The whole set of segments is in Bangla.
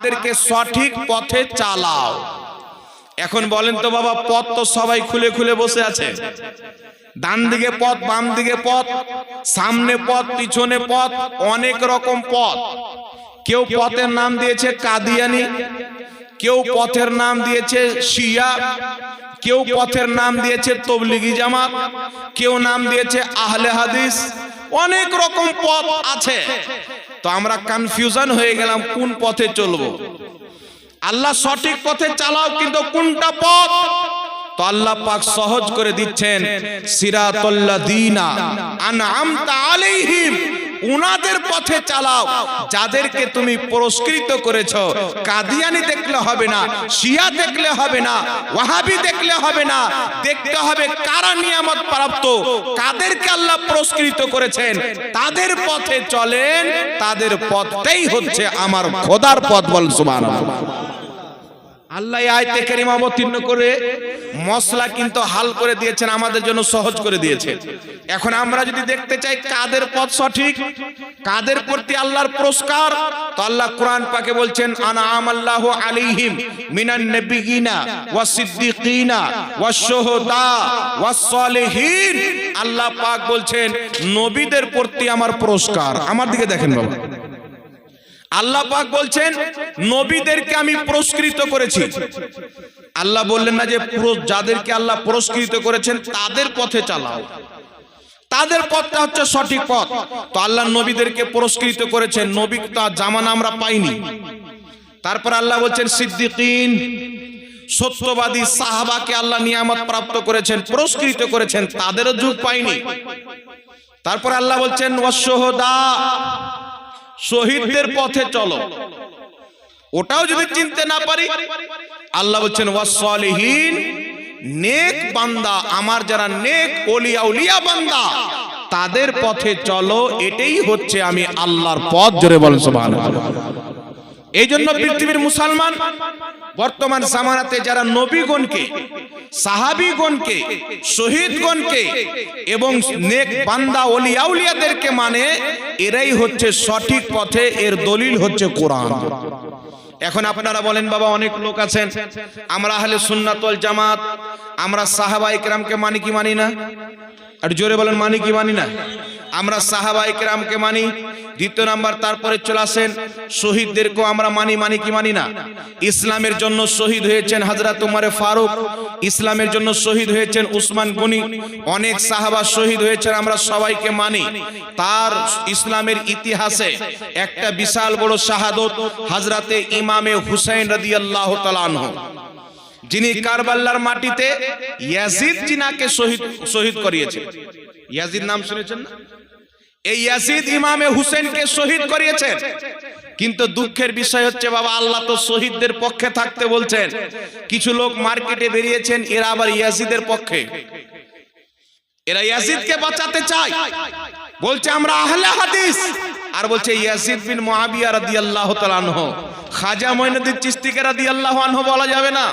তাদেরকে সঠিক পথে চালাও। এখন বলেন তো বাবা, পথ তো সবাই খুলে খুলে বসে আছে। ডান দিকে পথ, বাম দিকে পথ, সামনে পথ, পিছনে পথ, অনেক রকম পথ। কেউ পথের নাম দিয়েছে কাদিয়ানি, কেউ পথের নাম দিয়েছে শিয়া, কেউ পথের নাম দিয়েছে তবলিগি জামাত, কেউ নাম দিয়েছে আহলে হাদিস। অনেক রকম পথ আছে। তো আমরা কনফিউশন হয়ে গেলাম, কোন পথে চলবো? আল্লাহ সঠিক পথে চালাও, কিন্তু কোনটা পথ? তো আল্লাহ পাক সহজ করে দিচ্ছেন, সিরাতুল্লাযীনা আনআমতা আলাইহিম। উনাদের পথে চালাও। যাদেরকে তুমি পুরস্কৃত করেছ, কাদিয়ানি দেখলে হবে না, শিয়া দেখলে হবে না, ওয়াহাবি দেখলে হবে না, দেখতে হবে কারা নিয়ামত প্রাপ্ত, কাদেরকে আল্লাহ পুরস্কৃত করেছেন, তাদের পথে চলেন, তাদের পথটাই হচ্ছে আমার খোদার পথ বল সুবহানাল্লাহ। আল্লাহ আয়তে কারিমা অবতীর্ণ করে মশলা কিন্তু হাল করে দিয়েছেন, আমাদের জন্য সহজ করে দিয়েছে। এখন আমরা যদি দেখতে চাই কাদের পথ সঠিক, কাদের প্রতি আল্লাহর পুরস্কার, তো আল্লাহ কোরআন পাকে বলছেন, আনা আমাল্লাহ আলাইহিম মিনান নবিয়িনা ওয়াস সিদ্দিকিনা ওয়াস শুহাদা ওয়াস সালিহিন। আল্লাহ পাক বলছেন, নবীদের প্রতি আমার পুরস্কার। আমার দিকে দেখেন বাবা। আল্লাহ পাক বলছেন, নবীদেরকে আমি পুরস্কৃত করেছি। আল্লাহ বললেন না যে যাদেরকে আল্লাহ পুরস্কৃত করেছেন, তাদের পথে চালাও। তাদের পথটা হচ্ছে সঠিক পথ। তো আল্লাহ নবীদেরকে পুরস্কৃত করেছেন, নবী তার জামানা আমরা পাইনি। তারপর আল্লাহ বলছেন, সিদ্দিকিন, সত্যবাদী সাহাবাকে আল্লাহ নিয়ামত প্রাপ্ত করেছেন, পুরস্কৃত করেছেন, তাদেরও যুগ পাইনি। তারপর আল্লাহ বলছেন ওয়াসহদা শহীদদের পথে চলো। ওটাও যদি চিনতে না পারি আল্লাহ বলছেন ওয়াসলিহীন নেক বান্দা আমার যারা নেক ওলিয়া উলিয়া বান্দা তাদের পথে চলো এটাই হচ্ছে আমি আল্লাহর পথ। জোরে বলেন সুবহানাল্লাহ। এই জন্য পৃথিবীর মুসলমান বর্তমান সামানাতে যারা নবীগণকে, সাহাবিগণকে, শহীদগণকে এবং নেক বান্দা ওলিয়াউলিয়াদেরকে মানে এরাই হচ্ছে সঠিক পথে, এর দলিল হচ্ছে কোরআন। এখন আপনারা বলেন, বাবা, অনেক লোক আছেন। আমরা আহলে সুন্নাতল জামাত, আমরা সাহাবা ইকরামকে মানি কি মানি না? আর জোরে বলেন, মানি কি মানি না? আমরা সাহাবা ইকরামকে মানি, দ্বিতীয় নাম্বার তারপরে চলে আসেন, শহীদদেরকেও আমরা মানি মানি কি মানি না? ইসলামের জন্য শহীদ হয়েছেন হাজরাত উমারে ফারুক, ইসলামের জন্য শহীদ হয়েছেন উসমান গনি, অনেক সাহাবা শহীদ হয়েছেন, আমরা সবাইকে মানি। তার ইসলামের ইতিহাসে একটা বিশাল বড় শাহাদত হাজরাতে ইমামে হুসাইন রাদিয়াল্লাহু তাআলা আনহু। যিনি কারবাল্লার মাটিতে ইয়াজিদ জিনাকে শহীদ শহীদ করিয়েছেন। ইয়াজিদ নাম শুনেছেন না? এই ইয়াজিদ ইমামে হুসেনকে শহীদ করিয়েছেন। কিন্তু দুঃখের বিষয় হচ্ছে, বাবা, আল্লাহ তো শহীদদের পক্ষে থাকতে বলছেন। কিছু লোক মার্কেটে বেরিয়েছেন, এরা আবার ইয়াজিদের পক্ষে। এরা ইয়াজিদকে বাঁচাতে চায়। বলছে, আমরা আহলে হাদিস। আর বলছে ইয়াজিদ বিন মুআবিয়া রাদিয়াল্লাহু তাআলা আনহু। খাজা মঈনুদ্দিন চিশতিকে রাদিয়াল্লাহু আনহু বলা যাবে না।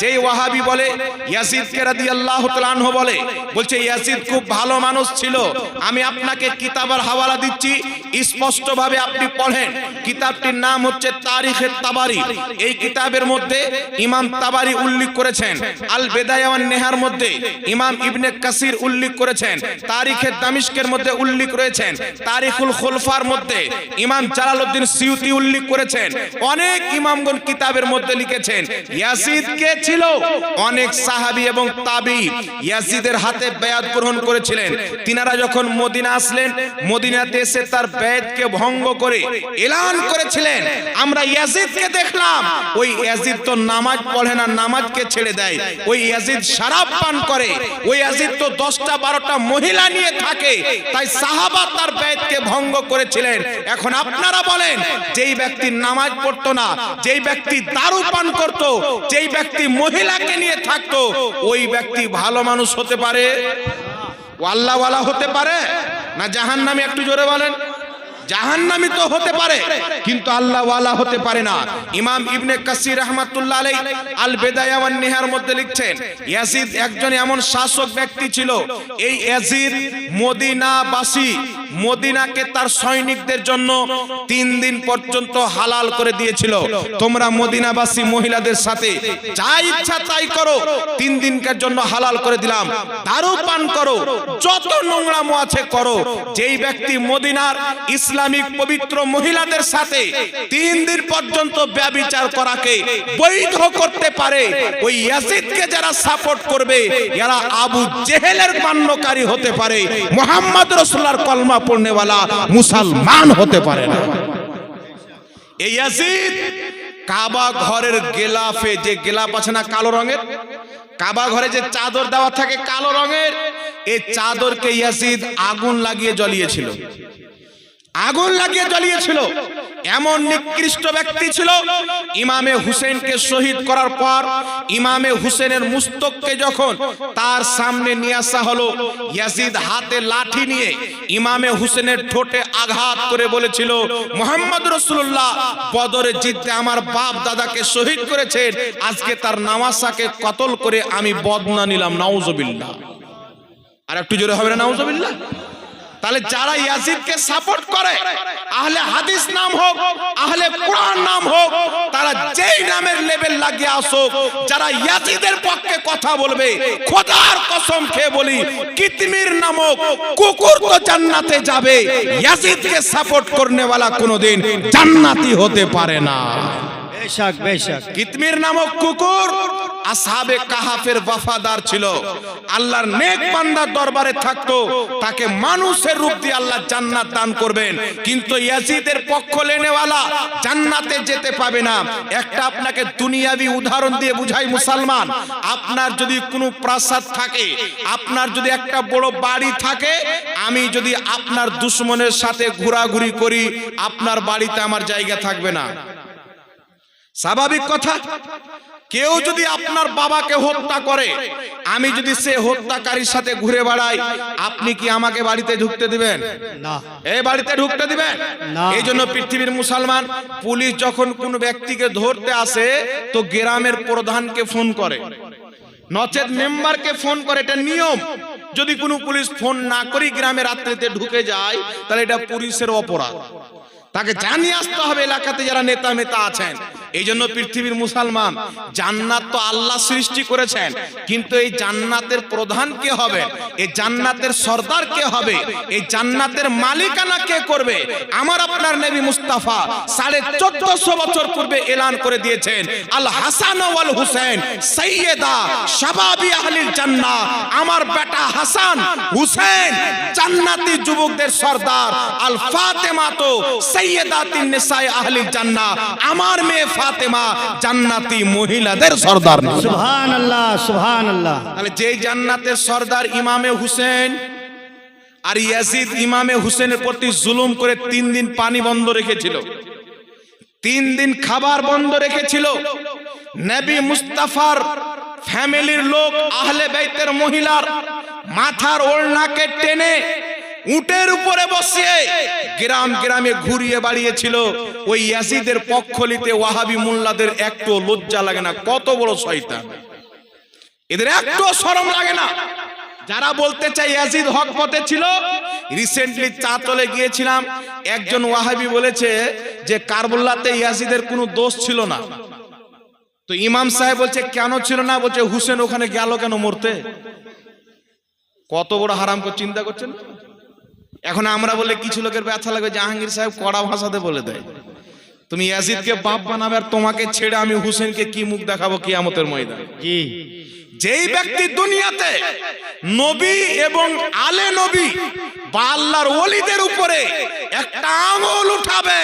যেই ওয়াহাবি বলে ইয়াজিদকে রাদিয়াল্লাহু তাআলা আনহু বলে, বলছে ইয়াজিদ খুব ভালো মানুষ ছিল। আমি আপনাকে কিতাবের হাওয়ালা দিচ্ছি। স্পষ্টভাবে আপনি পড়েন। কিতাবটির নাম হচ্ছে তারিখে তাবারি। এই কিতাবের মধ্যে ইমাম তাবারি উল্লেখ করেছেন। আল বেদায়াওয়ান নেহার মধ্যে ইমাম ইবনে কাসির উল্লেখ করেছেন। তারিখে দামিশকের মধ্যে উল্লেখ রয়েছেন। তারিখুল খুলফার মধ্যে ইমাম জালালউদ্দিন সিউতি উল্লেখ করেছেন। অনেক ইমামগণ কিতাবের মধ্যে লিখেছেন ইয়াসিদ কে ছিল অনেক সাহাবী এবং তাবি ইয়াসিদের হাতে বেয়াত গ্রহণ করেছিলেন। তিনারা যখন মদিনা আসলেন, মদিনাতে এসে তার বেয়াতকে ভঙ্গ করে এলান করেছিলেন। আমরা ইয়াজিদকে দেখলাম। ওই ইয়াজিদ তো নামাজ পড়ে না, নামাজকে ছেড়ে দেয়। ওই ইয়াজিদ শরাব পান করে। ওই ইয়াজিদ তো দশটা, বারোটা মহিলা নিয়ে থাকে। তাই সাহাবা তার বেদকে ভঙ্গ করেছিলেন। এখন আপনারা বলেন, যেই ব্যক্তি নামাজ পড়তো না, যেই ব্যক্তি দারু পান করত, যেই ব্যক্তি মহিলাকে নিয়ে থাকতো, ওই ব্যক্তি ভালো মানুষ হতে পারে ওয়াল্লাওয়ালা হতে পারে, না জাহান নামে একটু জোরে বলেন। জাহান্নামী তো হতে পারে, কিন্তু আল্লাহ ওয়ালা হতে পারে না। ইমাম ইবনে কাসির রহমাতুল্লাহ আলাই আল বেদায়া ওয়ান নিহার মধ্যে লিখছেন, ইয়াজিদ একজন এমন শাসক ব্যক্তি ছিল, এই ইয়াজিদ মদিনাবাসী, মদিনাকে তার সৈনিকদের জন্য তিন দিন পর্যন্ত হালাল করে দিয়েছিল। তোমরা মদিনাবাসী মহিলাদের সাথে যা ইচ্ছা তাই করো, তিন দিনকার জন্য হালাল করে দিলাম। দারু পান করো, যত নোংরামো আছে করো। যেই ব্যক্তি মদিনার ইসলামিক পবিত্র মহিলাদের সাথে তিন দিন পর্যন্ত ব্যবিচার করাকে বৈধ করতে পারে। ওই ইয়াসিদকে যারা সাপোর্ট করবে, এরা আবু জেহেলের মান্যকারী হতে পারে, মোহাম্মদ রসুল্লাহর কলমা পড়নেওয়ালা মুসলমান হতে পারে না। এই ইয়াসিদ কাবা ঘরের গেলাফে যে গেলাপ আছে না কালো রঙের? কাবা ঘরে যে চাদর দেওয়া থাকে কালো রঙের, এই চাদরকে ইয়াসিদ আগুন লাগিয়ে জ্বলিয়েছিল। আগুন লাগিয়ে জ্বলিয়েছিল। এমন নিকৃষ্ট ব্যক্তি ছিল, ইমামে হুসেনকে শহীদ করার পর ইমামে হুসেনের মুস্তককে যখন তার সামনে নিয়ে আসা হলো, ইয়াজিদ হাতে লাঠি নিয়ে ইমামে হুসেনের ঠোঁটে আঘাত করে বলেছিল, মোহাম্মদ রসুল্লাহ বদরে জিততে আমার বাপ দাদাকে শহীদ করেছেন, আজকে তার নামাসাকে কতল করে আমি বদনা নিলাম, নাউজবিল্লাহ। আর একটু জোরে হবে না, নাউজবিল্লাহ? তাহলে যারা ইয়াজিদকে সাপোর্ট করে আহলে হাদিস নাম হোক আহলে কোরআন নাম হোক তারা যেই নামের লেভেল লাগিয়ে আসুক যারা ইয়াজিদের পক্ষে কথা বলবে খোদার কসম খেয়ে বলি কিতমির নামক কুকুর তো জান্নাতে যাবে ইয়াজিদকে সাপোর্ট করনে वाला কোনোদিন জান্নাতি হতে পারে না। বেশক বেশক কিতমির নামক কুকুর আসহাবে কাহাফের ওয়াফাদার ছিল। আল্লাহর নেক বান্দার দরবারে থাকতো, তাকে মানুষের রূপ দিয়ে আল্লাহ জান্নাত দান করবেন। কিন্তু ইয়াজিদের পক্ষ লেনেওয়ালা জান্নাতে যেতে পাবে না। একটা আপনাকে দুনিয়াবি উদাহরণ দিয়ে বুঝাই মুসলমান, আপনার যদি কোনো প্রাসাদ থাকে, আপনার যদি একটা বড় বাড়ি থাকে, আমি যদি আপনার দুশ্মনের সাথে ঘোরাঘুরি করি, আপনার বাড়িতে আমার জায়গা থাকবে না। স্বাভাবিক কথা কেউ যদি আপনার বাবাকে হত্যা করে আমি যদি সে হত্যাকারীর সাথে ঘুরে বেড়াই আপনি কি আমাকে বাড়িতে ঢুকতে দিবেন? না। এই বাড়িতে ঢুকতে দিবেন? না। এই জন্য পৃথিবীর মুসলমান পুলিশ যখন কোন ব্যক্তিকে ধরতে আসে তো গ্রামের প্রধানকে ফোন করে। নচেত মেম্বারকে ফোন করে এটা নিয়ম। যদি কোনো পুলিশ ফোন না করি গ্রামে রাত্রিতে ঢুকে যায় তাহলে এটা পুলিশের অপরাধ। তাকে জানিয়ে আসতে হবে এলাকাতে যারা নেতা মেতা আছেন। এই জন্য পৃথিবীর মুসলমান, জান্নাত তো আল্লাহ সৃষ্টি করেছেন, কিন্তু এই জান্নাতের প্রধান কে হবে? এই জান্নাতের সর্দার কে হবে? এই জান্নাতের মালিকানা কে করবে? আমার আপনার নবী মুস্তাফা সাড়ে চোদ্দশো বছর পূর্বে এলান করে দিয়েছেন, আল হাসান ওয়াল হুসেন সৈয়দা শাবাবি আহলিল জান্নাহ, আমার বেটা হাসান হুসেন, জান্নাতি যুবকদের সর্দার, আল ফাতেমা তো সৈয়দাতিন নিসায়ে আহলিল জান্নাহ, আমার মেয়ে ফাতেমা জান্নাতি মহিলাদের সর্দার না। সুবহান আল্লাহ সুবহান আল্লাহ তাহলে যেই জান্নাতের সর্দার ইমামে হুসেন আর ইয়াজিদ ইমামে হুসেনের প্রতি জুলুম করে তিন দিন পানি বন্ধ রেখেছিল তিন দিন খাবার বন্ধ রেখেছিল নবী মুস্তাফার ফ্যামিলির লোক আহলে বাইতের মহিলার মাথার ওড়নাকে টেনে উটের উপরে বসিয়ে গ্রাম গ্রামে ঘুরিয়ে বাড়িয়েছিল। ওই ইয়াজিদের পক্ষ নিতে ওয়াহাবি মোল্লাদের একটু লজ্জা লাগে না, কত বড় শয়তান। এদের একটু শরম লাগে না। যারা বলতে চাই ইয়াজিদ হক পথে ছিল রিসেন্টলি চাতলে গিয়েছিলাম, একজন ওয়াহাবি বলেছে যে কারবুল্লাতে ইয়াজিদের কোনো দোষ ছিল না। তো ইমাম সাহেব বলছে, কেন ছিল না? বলছে, হুসেন ওখানে গেল কেন মরতে? কত বড় হারাম চিন্তা করছেন? এখন আমরা বলে কিছু লোকের ব্যথা লাগবে জাহাঙ্গীর সাহেব কড়া ভাষাতে বলে দেয়। তুমি ইয়াজিদকে বাপ বানাবে আর তোমাকে ছেড়ে আমি হুসেনকে কি মুখ দেখাবো কিয়ামতের ময়দানে? জি যেই ব্যক্তি দুনিয়াতে নবী এবং আলে নবী বা আল্লাহর ওলিদের উপরে একটা আঙুল উঠাবে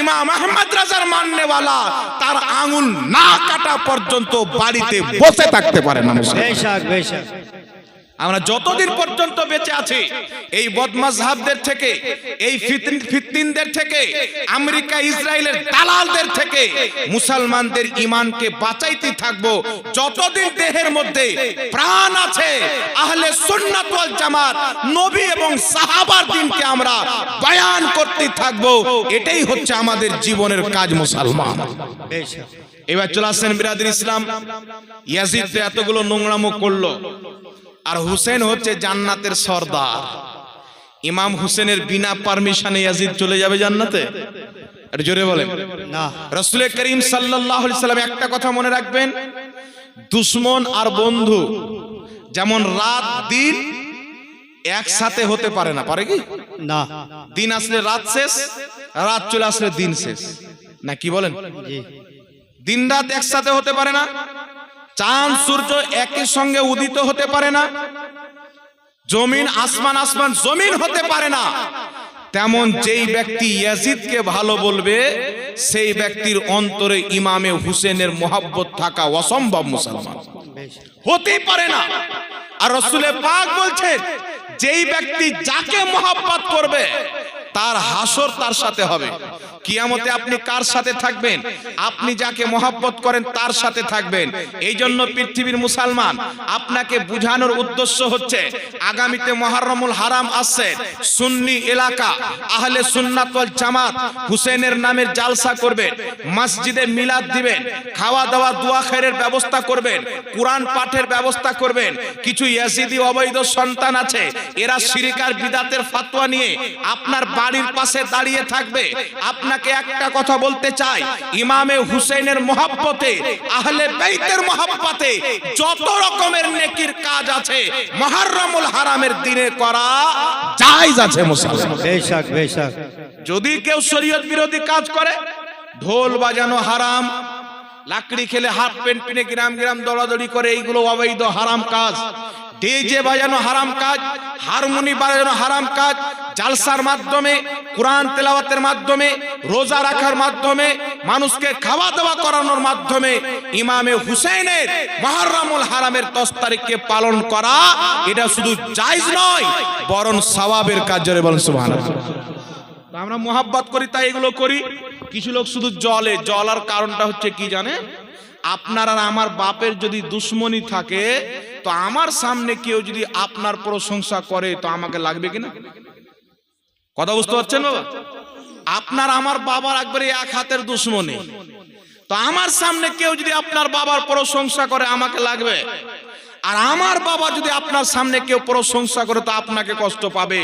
ইমাম আহমদ রাজার মাননেওয়ালা তার আঙুল না কাটা পর্যন্ত বাড়িতে বসে থাকতে পারে না মুসলমান। বেশক বেশক। আমরা যতদিন পর্যন্ত বেঁচে আছি, এই বদমাজহাবদের থেকে, এই ফিতিন- ফিতনিনদের থেকে, আমেরিকা, ইসরায়েলের দালালদের থেকে মুসলমানদের ইমানকে বাঁচাইতে থাকব। যতদিন দেহের মধ্যে প্রাণ আছে, আহলে সুন্নাত ওয়াল জামাত, নবী এবং সাহাবার দিনকে আমরা বয়ান করতে থাকব। এটাই হচ্ছে আমাদের জীবনের কাজ, মুসলমান। এবার চলে আসছেন বিরাদির ইসলাম। ইয়াজিদ এতগুলো নোংরামো করল। আর হুসেন হচ্ছে জান্নাতের সর্দার। ইমাম হুসেনের বিনা পারমিশনে ইয়াজিদ চলে যাবে জান্নাতে? জোরে বলেন। না। রসুল করিম সাল্লাহ সাল্লাম একটা কথা মনে রাখবেন দুশ্মন আর বন্ধু যেমন রাত দিন একসাথে হতে পারে না। পারে কি? না। দিন আসলে রাত শেষ রাত চলে আসলে দিন শেষ। না কি বলেন? জি। দিন রাত একসাথে হতে পারে না। চাঁদ, সূর্য একই সঙ্গে উদিত হতে পারে না। জমিন আসমান আসমান জমিন হতে পারে না। তেমন যেই ব্যক্তি ইয়াজিদকে ভালো বলবে, সেই ব্যক্তির অন্তরে ইমামে হুসেনের মোহাব্বত থাকা অসম্ভব মুসলমান। হতেই পারে না। আর রসুলে পাক বলছেন, যেই ব্যক্তি যাকে মোহাব্বত করবে, তার হাসর তার সাথে হবে। কিয়ামতে আপনি কার সাথে থাকবেন? আপনি যাকে মহাব্বত করেন তার সাথে থাকবেন। এই জন্য পৃথিবীর মুসলমান, আপনাকে বুঝানোর উদ্দেশ্য হচ্ছে, আগামীতে মহারমুল হারাম আসছে। সুন্নি এলাকা, আহলে সুন্নাত জামাত হুসেনের নামের জালসা করবেন, মসজিদে মিলাদ দিবেন খাওয়া দাওয়া দোয়া খেরের ব্যবস্থা করবেন, কোরআন পাঠের ব্যবস্থা করবেন। কিছু ইয়াজিদি অবৈধ সন্তান আছে, এরা শিরিকার বিদাতের ফাতোয়া নিয়ে আপনার বাড়ির পাশে দাঁড়িয়ে থাকবে। আপনাকে একটা কথা বলতে চাই। ইমামে হুসেনের মহাব্বতে আহলে বাইতের মহাব্বতে যত রকমের নেকির কাজ আছে মহারমুল হারামের দিনে করা জায়েজ আছে মুসলমান। বেশক বেশক। যদি কেউ শরীয়ত বিরোধী কাজ করে ঢোল বাজানো হারাম লাকড়ি খেলে হাফ প্যান্ট পিনে গ্রাম গ্রাম দৌড়াদৌড়ি করে এইগুলো অবৈধ হারাম কাজ। ডিজে বাজানো হারাম কাজ, হারমোনি বাজানো হারাম কাজ, জালসার মাধ্যমে, কোরআন তেলাওয়াতের মাধ্যমে, রোজা রাখার মাধ্যমে, মানুষকে খাওয়া দাওয়া করানোর মাধ্যমে ইমামে হুসেনের মহারমুল হারামের দশ তারিখকে পালন করা, এটা শুধু জায়েজ নয়, বরং সওয়াবের কাজ, জোরে বলেন সুবহানাল্লাহ। আমরা মোহাব্বত করি, তাই এগুলো করি। কিছু লোক শুধু জলে জলার কারণটা হচ্ছে কি জানে? আপনার আর আমার বাপের যদি দুশ্মনী থাকে তো আমার সামনে কেউ যদি আপনার প্রশংসা করে, তো আমাকে লাগবে কিনা? কথা বুঝতে পারছেন বাবা? আপনার আমার বাবার একবারে এক হাতের দুশ্মনী। তো আমার সামনে কেউ যদি আপনার বাবার প্রশংসা করে, আমাকে লাগবে। আর আমার বাবা যদি আপনার সামনে কেউ প্রশংসা করে, তো আপনাকে কষ্ট পাবে।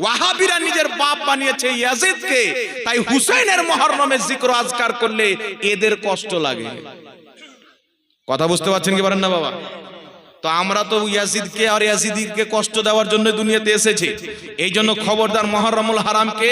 ওয়াহাবিরা নিজের বাপ বানিয়েছে ইয়াজিদকে। তাই হুসাইনের মহরমে জিক্র আজকার করলে এদের কষ্ট লাগে। কথা বুঝতে পারছেন কি পারেন না বাবা? তো আমরা তো ইয়াজিদকে আর ইয়াজিদিকে কষ্ট দেওয়ার জন্য দুনিয়াতে এসেছি। এই জন্য খবরদার মহরমুল হারামকে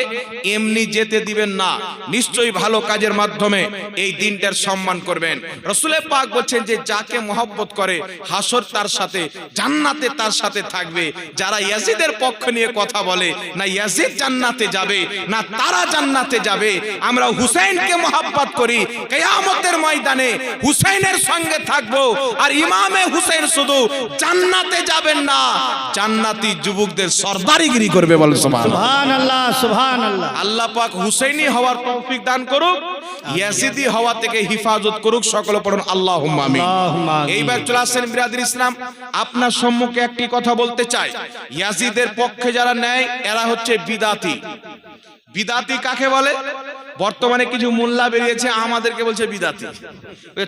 এমনি যেতে দিবেন না। নিশ্চয়ই ভালো কাজের মাধ্যমে এই দিনটার সম্মান করবেন। রসুলে পাক বলছেন যে, যাকে মহব্বত করে হাসর তার সাথে, জান্নাতে তার সাথে থাকবে। যারা ইয়াজিদের পক্ষ নিয়ে কথা বলে, না ইয়াজিদ জান্নাতে যাবে, না তারা জান্নাতে যাবে, আমরা হুসাইনকে মহাব্বত করি। কেয়ামতের ময়দানে হুসাইনের সঙ্গে থাকব আর ইমামে হুসাইন শুধু জান্নাতে যাবেন না। জান্নাতি যুবকদের সর্দারিগিরি করবে বলে আল্লাহ পাক হুসাইনি হওয়ার তৌফিক দান করুক ইয়াসিদি হওয়া থেকে হিফাজত করুক সকলে পড়ুন আল্লাহ আমিন। এইবার চলে আসেন বিরাদির ইসলাম। আপনার সম্মুখে একটি কথা বলতে চাই। ইয়াজিদের পক্ষে যারা নেয় এরা হচ্ছে বিদাতি। বিদাতি কাকে বলে? বর্তমানে কিছু মোল্লা বেরিয়েছে আমাদেরকে বলছে বিদাতি।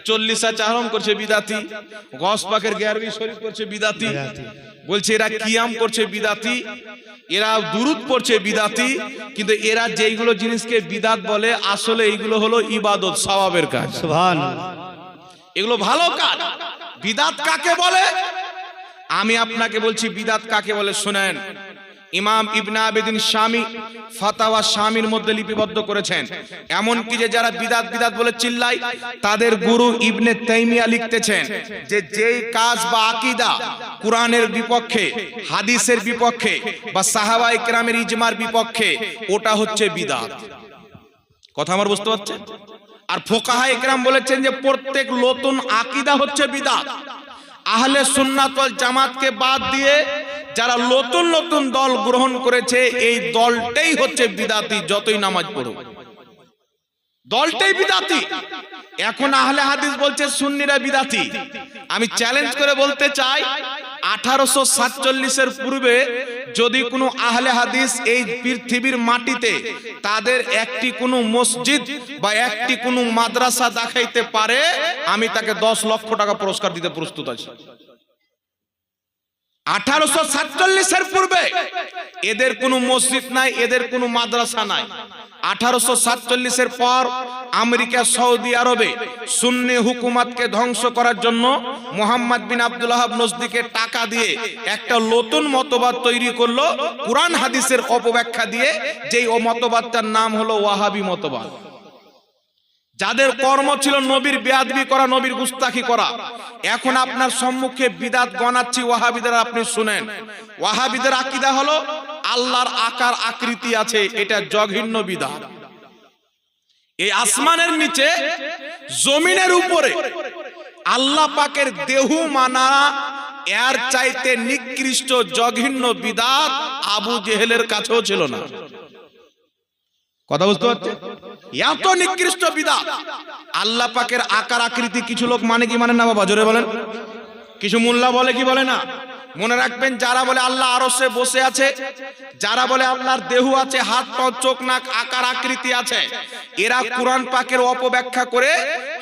চল্লিশা চাহরম করছে বিদাতি গস পাকের গ্যারবি শরীফ করছে বিদাতি। বলছে এরা কিয়াম করছে বিদাতি এরা দুরুদ পড়ছে বিদাতি কিন্তু এরা যেইগুলো জিনিসকে বিদাত বলে আসলে এইগুলো হলো ইবাদত সওয়াবের কাজ। এগুলো ভালো কাজ। বিদাত কাকে বলে? আমি আপনাকে বলছি বিদাত কাকে বলে? শুনেন। ইমাম ইবনা আবেদিন স্বামী ফাতাওয়া স্বামীর মধ্যে লিপিবদ্ধ করেছেন। এমন কি যে যারা বিদাত বিদাত বলে চিল্লাই তাদের গুরু ইবনে তাইমিয়া লিখতেছেন যে যেই কাজ বা আকীদা কোরআনের বিপক্ষে, হাদিসের বিপক্ষে বা সাহাবা ইকরামের ইজমার বিপক্ষে, ওটা হচ্ছে বিদাত। কথা আমার বুঝতে পারছেন? আর ফোকাহা একরাম বলেছেন যে প্রত্যেক নতুন আকিদা হচ্ছে বিদাত। আহলে সুন্নাত ওয়াল জামাতকে বাদ দিয়ে যারা নতুন নতুন দল গ্রহণ করেছে, এই দলটাই হচ্ছে বিদাতি, যতই নামাজ পড়ুক। দলটাই বিদাতি। এখন আহলে হাদিস বলছে, সুন্নিরা বিদাতি। আমি চ্যালেঞ্জ করে বলতে চাই, আঠারোশো সাতচল্লিশের পূর্বে যদি কোনো আহলে হাদিস এই পৃথিবীর মাটিতে তাদের একটি কোনো মসজিদ বা একটি কোনো মাদ্রাসা দেখাইতে পারে, আমি তাকে দশ লক্ষ টাকা পুরস্কার দিতে প্রস্তুত আছি। আঠারোশো সাতচল্লিশের পূর্বে এদের কোনো মসজিদ নাই, এদের কোনো মাদ্রাসা নাই। আঠারোশো সাতচল্লিশের পর আমেরিকা, সৌদি আরবে সুন্নি হুকুমাতকে ধ্বংস করার জন্য মোহাম্মদ বিন আব্দুল হাব নজদিকে টাকা দিয়ে একটা নতুন মতবাদ তৈরি করল, কোরআন হাদিসের অপব্যাখ্যা দিয়ে, যেই ও মতবাদটার নাম হলো ওয়াহাবি মতবাদ। যাদের কর্ম ছিল নবীর বেয়াদবি করা নবীর গুস্তাখি করা। এখন আপনার সম্মুখে বিদাত গণাচ্ছি ওয়াহাবিদের আপনি শুনেন। ওয়াহাবিদের আকিদা হলো আল্লাহর আকার আকৃতি আছে এটা জঘন্য বিদাত। এই আসমানের নিচে জমিনের উপরে আল্লাহ পাকের দেহু মানা এর চাইতে নিকৃষ্ট জঘন্য বিদাত আবু জেহেলের কাছেও ছিল না। কথা বুঝতে পারছেন? এত নিকৃষ্ট বিদাত আল্লাহ পাকের আকার আকৃতি কিছু লোক মানে কি মানে না বাবা? জোরে বলেন। কিছু মোল্লা বলে কি বলে না? মনে রাখবেন, যারা বলে আল্লাহ আরসে বসে আছে, যারা বলে আল্লাহর দেহ আছে, হাত, পা, চোখ, নাক, আকার, আকৃতি আছে, এরা কোরআন পাকের অপব্যাখ্যা করে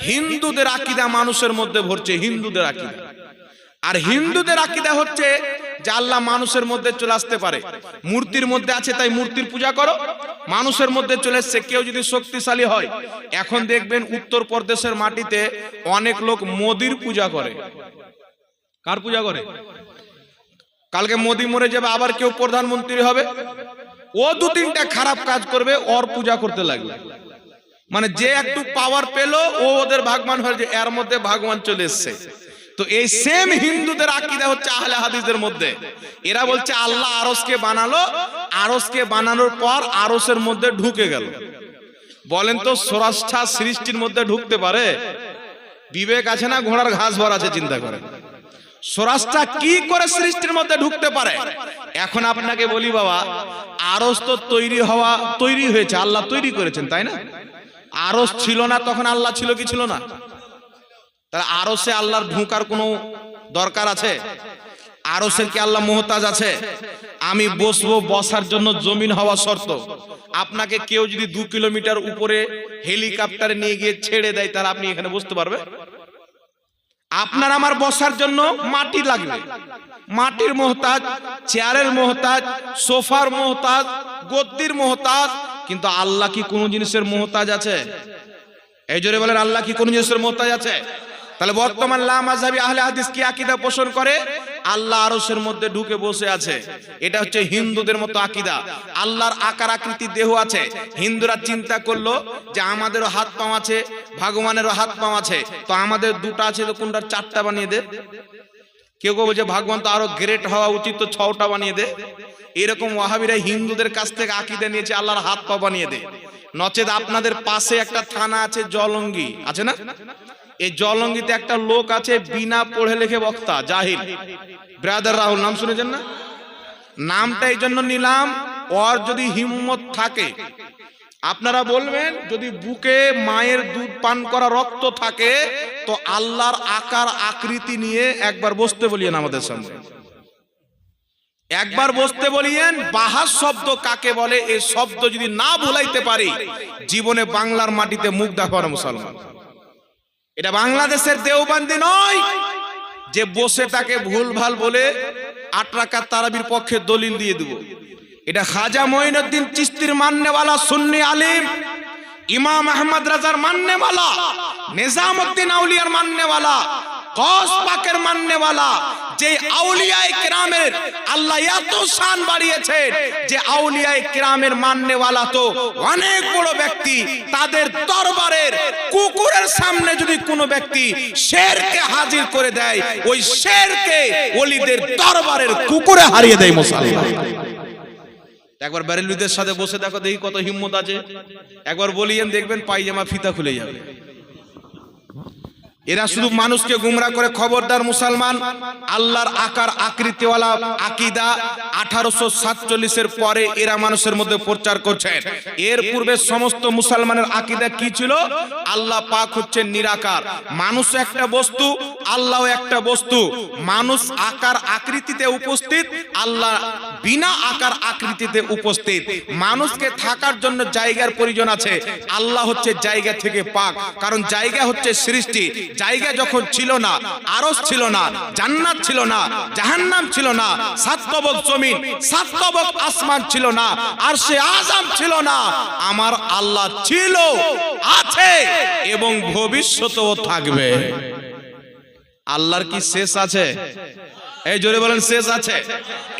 হিন্দুদের আকিদা মানুষের মধ্যে ভরছে, হিন্দুদের আকিদা। আর হিন্দুদের আকিদা হচ্ছে যে আল্লাহ মানুষের মধ্যে চলে আসতে পারে। মূর্তির মধ্যে আছে, তাই মূর্তির পূজা করো। মানুষের মধ্যে চলে এসছে, কেউ যদি শক্তিশালী হয়। এখন দেখবেন উত্তর প্রদেশের মাটিতে অনেক লোক মোদির পূজা করে। কার পূজা করে? কালকে মোদি মরে যাবে, আবার কেউ প্রধানমন্ত্রী হবে। ও দু তিনটা খারাপ কাজ করবে, ওর পূজা করতে লাগবে মানে যে একটু পাওয়ার পেল, ও ওদের ভাগবান হয়ে এর মধ্যে ভাগবান চলে এসছে। তো এই সেম হিন্দুদের আকিদা হচ্ছে আহলে হাদিসের মধ্যে। এরা বলছে, আল্লাহ আরসকে বানালো, আরসকে বানানোর পর আরসের মধ্যে ঢুকে গেল। বলেন তো, স্বরাষ্ট্রা সৃষ্টির মধ্যে ঢুকতে পারে? বিবেক আছে না, ঘোড়ার ঘাস ভর আছে, চিন্তা করেন। স্বরাষ্ট্রা কি করে সৃষ্টির মধ্যে ঢুকতে পারে? এখন আপনাকে বলি বাবা, আরস তো তৈরি হওয়া, তৈরি হয়েছে, আল্লাহ তৈরি করেছেন, তাই না? আরস ছিল না, তখন আল্লাহ ছিল কি ছিল না? তাহলে আরসে আল্লাহর ঢুকার কোনো দরকার আছে? আরসের কি আল্লাহ মোহতাজ আছে? আমি বসবো বসার জন্য জমিন হওয়া শর্ত। আপনাকে কেউ যদি দু কিলোমিটার উপরে হেলিকপ্টারে নিয়ে গিয়ে ছেড়ে দেয়, তাহলে আপনি এখানে বসতে পারবে আপনার আমার বসার জন্য মাটি লাগবে। মাটির মোহতাজ, চেয়ারের মোহতাজ, সোফার মোহতাজ, গদ্দির মোহতাজ, কিন্তু আল্লাহ কি কোনো জিনিসের মোহতাজ আছে? এই জোরে বলেন, আল্লাহ কি কোন জিনিসের মোহতাজ আছে? তাহলে বর্তমান লা মাযহাবি আহলে হাদিস কি আকীদা পোষণ করে? আল্লাহ আরশের মধ্যে ঢুকে বসে আছে। এটা হচ্ছে হিন্দুদের মতো আকীদা। আল্লাহর আকার আকৃতি দেহ আছে। হিন্দুরা চিন্তা করল যে আমাদেরও হাত পাও আছে, ভগবানেরও হাত পাও আছে। তো আমাদের দুটো আছে তো কোনটার চারটা বানিয়ে দে? কেউ কেউ বলছে, ভগবান তো আরও গ্রেট হওয়া উচিত, তো ছটা বানিয়ে দে। এরকম ওয়াহাবিরা হিন্দুদের কাছ থেকে আকিদা নিয়েছে, আল্লাহর হাত পা বানিয়ে দে। নচেত আপনাদের পাশে একটা থানা আছে জলঙ্গি। আছে না? এই জলঙ্গিতে একটা লোক আছে বিনা পড়ে লেখে বক্তা, জাহিল। ব্রাদার রাহুল, নাম শুনেছেন না? নামটা এই জন্য নিলাম, ওর যদি হিম্মত থাকে। আপনারা বলবেন, যদি বুকে মায়ের দুধ পান করা রক্ত থাকে, তো আল্লাহর আকার আকৃতি নিয়ে একবার বসতে বলিয়েন আমাদের সামনে। একবার বসতে বলিয়েন, বাহার শব্দ কাকে বলে এই শব্দ যদি না ভুলাইতে পারি, জীবনে বাংলার মাটিতে মুখ দেখার মুসলমান। এটা বাংলাদেশের দেওবান্দি নয় যে বসে তাকে ভুল ভালো বলে আট তারাবির পক্ষে দলিল দিয়ে দেব। এটা খাজা মঈনুদ্দিন চিস্তির মান্যওয়ালা সুন্নি আলিম, ইমাম আহমদ রাজার মান্যওয়ালা, নিজামুদ্দিন আউলিয়ার মান্যওয়ালা কস পাকের মান্যওয়ালা যে আউলিয়ায় কিরামের আল্লাহ এত শান বাড়িয়েছে যে আউলিয়ায় কিরামের মান্যওয়ালা তো অনেক বড় ব্যক্তি। তাদের দরবারের কুকুরের সামনে যদি কোনো ব্যক্তি শেরকে হাজির করে দেয়, ওই শেরকে ওলিদের দরবারের কুকুরে হারিয়ে দেয় মুসলমান। একবার ব্যারেলুদের সাথে বসে দেখো, দেখি কত হিম্মত আছে। একবার বলিয়েন, দেখবেন পাইজামা ফিতা খুলে যাবে। এরা শুধু মানুষকে গুমরা করে খবরদার মুসলমান। আল্লাহর আকার আকৃতিওয়ালা আকিদা আঠারোশো সাতচল্লিশের পরে এরা মানুষের মধ্যে প্রচার করছেন এর পূর্বে সমস্ত মুসলমানের আকিদা কি ছিল? আল্লাহ পাক হচ্ছে নিরাকার। মানুষ একটা বস্তু, আল্লাহ একটা বস্তু। মানুষ আকার আকৃতিতে উপস্থিত, আল্লাহ বিনা আকার আকৃতিতে উপস্থিত। মানুষকে থাকার জন্য জায়গার প্রয়োজন আছে। আল্লাহ হচ্ছে জায়গা থেকে পাক। কারণ জায়গা হচ্ছে সৃষ্টি। জায়গা যখন ছিল না, আরস ছিল না, জান্নাত ছিল না, জাহান্নাম ছিল না সাতবক জমিন সাতবক আসমান ছিল না আর সে আজাম ছিল না। আমার আল্লাহ ছিল, আছে এবং ভবিষ্যতেও থাকবে। আল্লাহর কি শেষ আছে? এই জোরে বলেন, শেষ আছে।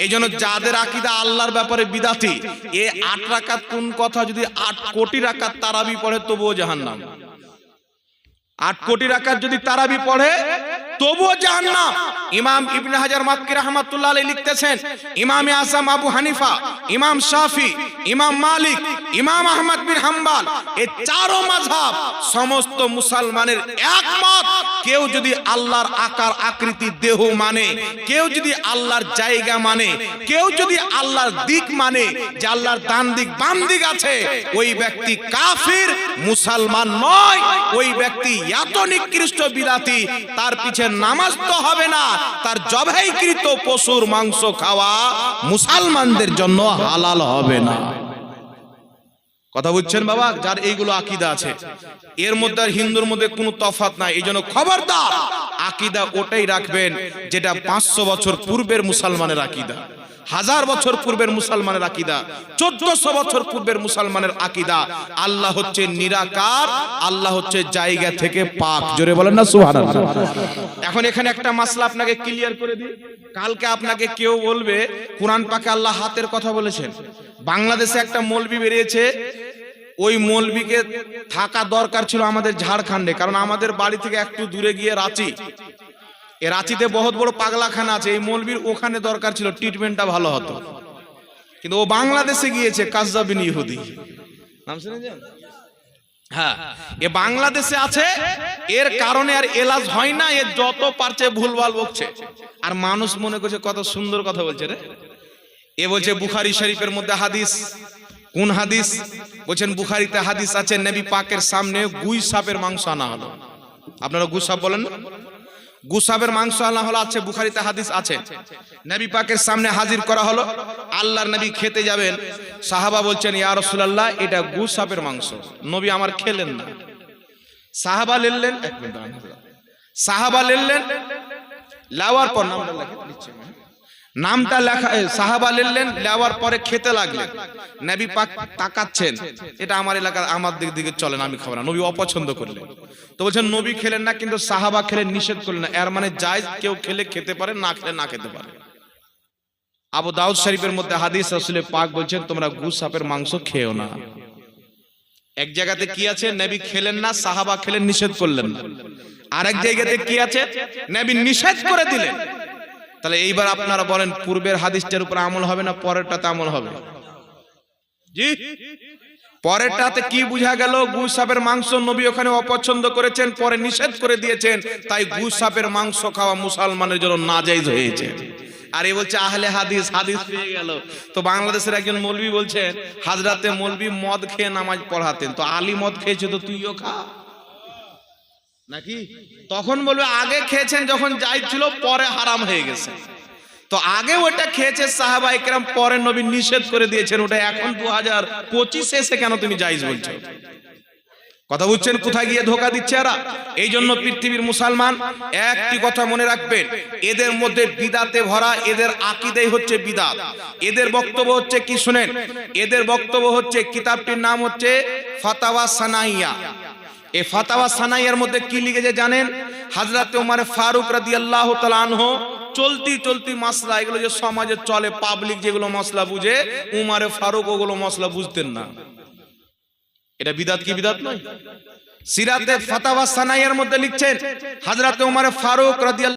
এই জন্য যাদের আকিদা আল্লাহর ব্যাপারে বিদাতি, এ আট রাকাত কোন কথা? যদি আট কোটি রাকাত তারাবি পড়ে, তবুও জাহান্নাম। আট কোটি রাকাত যদি তারাবি পড়ে, তবুও জাহান্নাম। ইমাম ইবনে হাজার মাক্কি রাহমাতুল্লাহ আলাইহি লিখতেছেন, ইমাম আসাম আবু হানিফা, ইমাম শাফি, ইমাম মালিক, ইমাম আহমদ বিন হাম্বাল এই চারো মাযহাব সমস্ত মুসলমানের একমত। কেউ যদি আল্লাহর আকার, আকৃতি, দেহ মানে কেউ যদি আল্লাহর জায়গা মানে কেউ যদি আল্লাহর দিক মানে যে আল্লাহর ডান দিক বাম দিক আছে, ওই ব্যক্তি কাফির, মুসলমান নয়, ওই ব্যক্তি এত নিকৃষ্ট বিরাতি তার পিছে নামাজ তো হবে না, তার জবাইকৃত পশুর মাংস খাওয়া মুসলমানদের জন্য হালাল হবে না। কথা বুঝছেন বাবা? যার এইগুলো আকিদা আছে। এর মধ্যে আর হিন্দুর মধ্যে কোনো তফাত নাই। এই জন্য খবরদার! আকিদা ওটাই রাখবেন যেটা পাঁচশো বছর পূর্বের মুসলমানের আকিদা। হাজার বছর পূর্বের মুসলমানের আকিদা, চোদ্দশো বছর পূর্বের মুসলমানের আকিদা, আল্লাহ হচ্ছে নিরাকার, আল্লাহ হচ্ছে জায়গা থেকে পাক। জোরে বলেন না, সুবহানাল্লাহ। এখন এখানে একটা মাসলা আপনাকে ক্লিয়ার করে দিই। কালকে আপনাকে কেউ বলবে, কোরআন পাকে আল্লাহ হাতের কথা বলেছেন। বাংলাদেশে একটা মৌলবি বেরিয়েছে, ওই মৌলবিকে থাকা দরকার ছিল আমাদের ঝাড়খণ্ডে, কারণ আমাদের বাড়ি থেকে একটু দূরে গিয়ে রাঁচি। এ রাঁচিতে বহুত বড় পাগলাখানা আছে, এই মৌলবির ওখানে দরকার ছিল ট্রিটমেন্টটা ভালো হতো। কিন্তু ও বাংলাদেশে গিয়েছে কাজাবিন ইহুদি। নাম শুনেছেন? হ্যাঁ এ বাংলাদেশে আছে, এর কারণে আর এলাজ হয় না, এ যত পারছে ভুলভাল বকছে। আর মানুষ মনে করছে, কত সুন্দর কথা বলছে রে। এ বলছে, বুখারি শরীফের মধ্যে হাদিস। কোন হাদিস? বলছেন, বুখারিতে হাদিস আছে, নবী পাকের সামনে গুই সাপের মাংস আনা হলো। আপনারা গুই সাপ বলেন না? গুসাবের মাংস আল্লাহ হলো আছে, বুখারিতে হাদিস আছে। নবী পাকের সামনে হাজির করা হলো। আল্লাহর নবী খেতে যাবেন। সাহাবা বলছেন, ইয়া রাসূলুল্লাহ, এটা গুসাবের মাংস। নবী আমার খেলেন না। সাহাবা লেনলেন, এক মিনিট সাহাবা লেনলেন, লাওয়ার পর নামটা লেখা নিচ্ছে আমি। নামটা লেখা সাহাবা লিখলেন লেওয়ার পরে খেতে লাগলেন। নবী পাক তাকাচ্ছেন। এটা আমার এলাকার আমার দিক দিকে চলে না আমি খাব না। নবী অপছন্দ করলেন। তো বলছেন নবী খেলেন না কিন্তু সাহাবা খেলেন নিষেধ করলেন না। এর মানে যায় কেউ খেলে খেতে পারে না খেলে না খেতে পারে। আবু দাউদ শরীফের মধ্যে হাদিস রাসূলের পাক বলছেন তোমরা গুস সাপের মাংস খেও না। এক জায়গাতে কি আছে? নবী খেলেন না সাহাবা খেলেন নিষেধ করলেন না। আরেক জায়গাতে কি আছে? নবী নিষেধ করে দিলেন। তাহলে এইবার আপনারা বলেন, পূর্বের হাদিসটার উপর আমল হবে না, পরেরটাতে আমল হবে? জি? পরেরটাতে কি বুঝা গেল? গুস সাপের মাংস নবী ওখানে অপছন্দ করেছেন, পরে নিষেধ করে দিয়েছেন, তাই গুস সাপের মাংস খাওয়া মুসলমানের জন্য নাজাইজ হয়েছে। আর এ বলছে, আহলে হাদিস হাদিস পেয়ে গেল। তো বাংলাদেশের একজন মৌলবি বলছেন, হাজরাতে মৌলবি মদ খেয়ে নামাজ পড়াতেন। তো আলী মদ খেয়েছে তো তুইও খা। নাকি? তখন বলবে, আগে খেয়েছেন যখন যাই ছিল, পরে হারাম হয়ে গেছে। তো আগে ওটা খেয়েছে সাহাবা একরাম পরে নবী নিষেধ করে দিয়েছেন, ওটা এখন দু হাজার পঁচিশে এসে কেন তুমি জাইজ বলছো? কথা বুঝছেন? কোথায় গিয়ে ধোকা দিচ্ছে এরা? এই জন্য পৃথিবীর মুসলমান, একটি কথা মনে রাখবেন, এদের মধ্যে বিদাতে ভরা, এদের আকিদাই হচ্ছে বিদাত। এদের বক্তব্য হচ্ছে, কি শুনেন? এদের বক্তব্য হচ্ছে, কিতাবটির নাম হচ্ছে, ফাতাওয়া সানাইয়া। এই ফাতাওয়া সানাইয়ের মধ্যে কি লিখেছে জানেন? হাজরাতে উমার ফারুক রাদি আল্লাহ তালানহ চলতি চলতি মশলা এগুলো যে সমাজে চলে পাবলিক যেগুলো মশলা বুঝে, উমারে ফারুক ওগুলো মশলা বুঝতেন না। এটা বিদাত কি বিদাত নয়? সিরাতে ফাতাওয়া সানাইয়ের মধ্যে লিখছেন হাজরাতে ওমারে ফারুক রাদিয়াল্লাহু